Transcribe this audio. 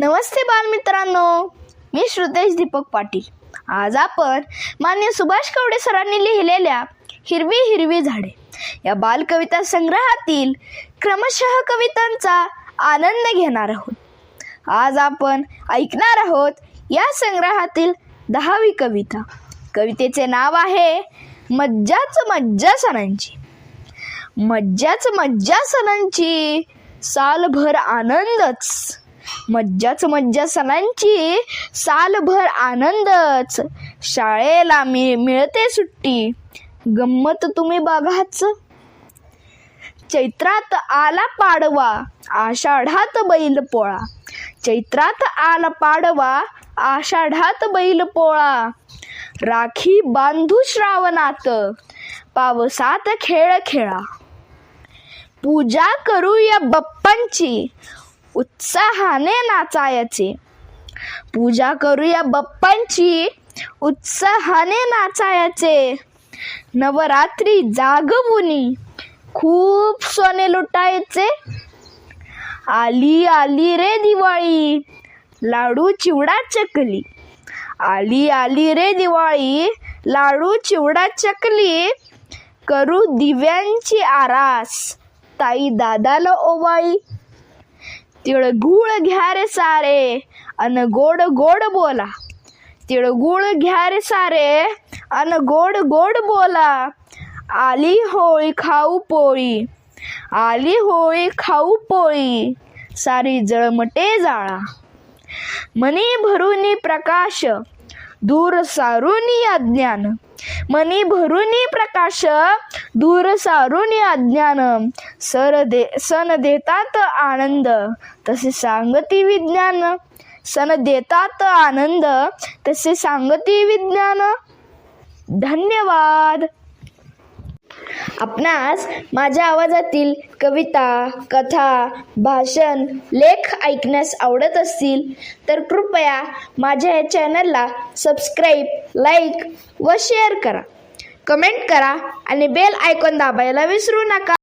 नमस्ते बालमित्रांनो. मी श्रुतेश दीपक पाटील. आज आपण मान्य सुभाष कवडे सरांनी लिहिलेल्या हिरवी हिरवी झाडे. या बालकविता संग्रहातील क्रमशः कवितांचा आनंद घेणार आहोत. आज आपण ऐकणार आहोत या संग्रहातील दहावी कविता. कवितेचे नाव आहे मज्जाच मज्जा सणांची. मज्जाच मज्जा सणांची सालभर आनंदच. मज्जाच मज्जा सणांची. सालभर आनंदच. शाळेला मी मिळते सुट्टी. गंमत तुम्ही बघाच. चैत्रात आला पाडवा. आषाढात बैल पोळा. चैत्रात आला पाडवा. आषाढात बैल पोळा. राखी बांधू श्रावणात. पावसात खेळ खेळा. पूजा करूया बप्पांची. उत्साहाने नाचायचे. पूजा करूया बप्पांची उत्साहाने नाचायचे. नवरात्री जागवुनी खूप सोने लुटायचे. आली आली रे दिवाळी लाडू चिवडा चकली. आली आली रे दिवाळी लाडू चिवडा चकली. करू दिव्यांची आरास ताई दादाला ओवाळी. तिळगुळ घ्या रे सारे अन गोड गोड बोला. तिळगुळ घ्या रे सारे अन गोड गोड बोला. आली होळी खाऊ पोळी आली होळी खाऊ पोळी सारी जळमटे जाळा. मनी भरुनी प्रकाश दूर सारुनी अज्ञान. मनी भरुनी प्रकाश दूर सारुनी अज्ञान. सर दे सन देतात आनंद तसे सांगती विज्ञान. सन देतात आनंद तसे सांगती विज्ञान. धन्यवाद. आपणास माझ्या आवाजातील कविता कथा भाषण लेख ऐकण्यास आवडत असतील तर कृपया माझ्या या चॅनलला सबस्क्राईब लाईक व शेअर करा. कमेंट करा आणि बेल आयकॉन दाबायला विसरू नका.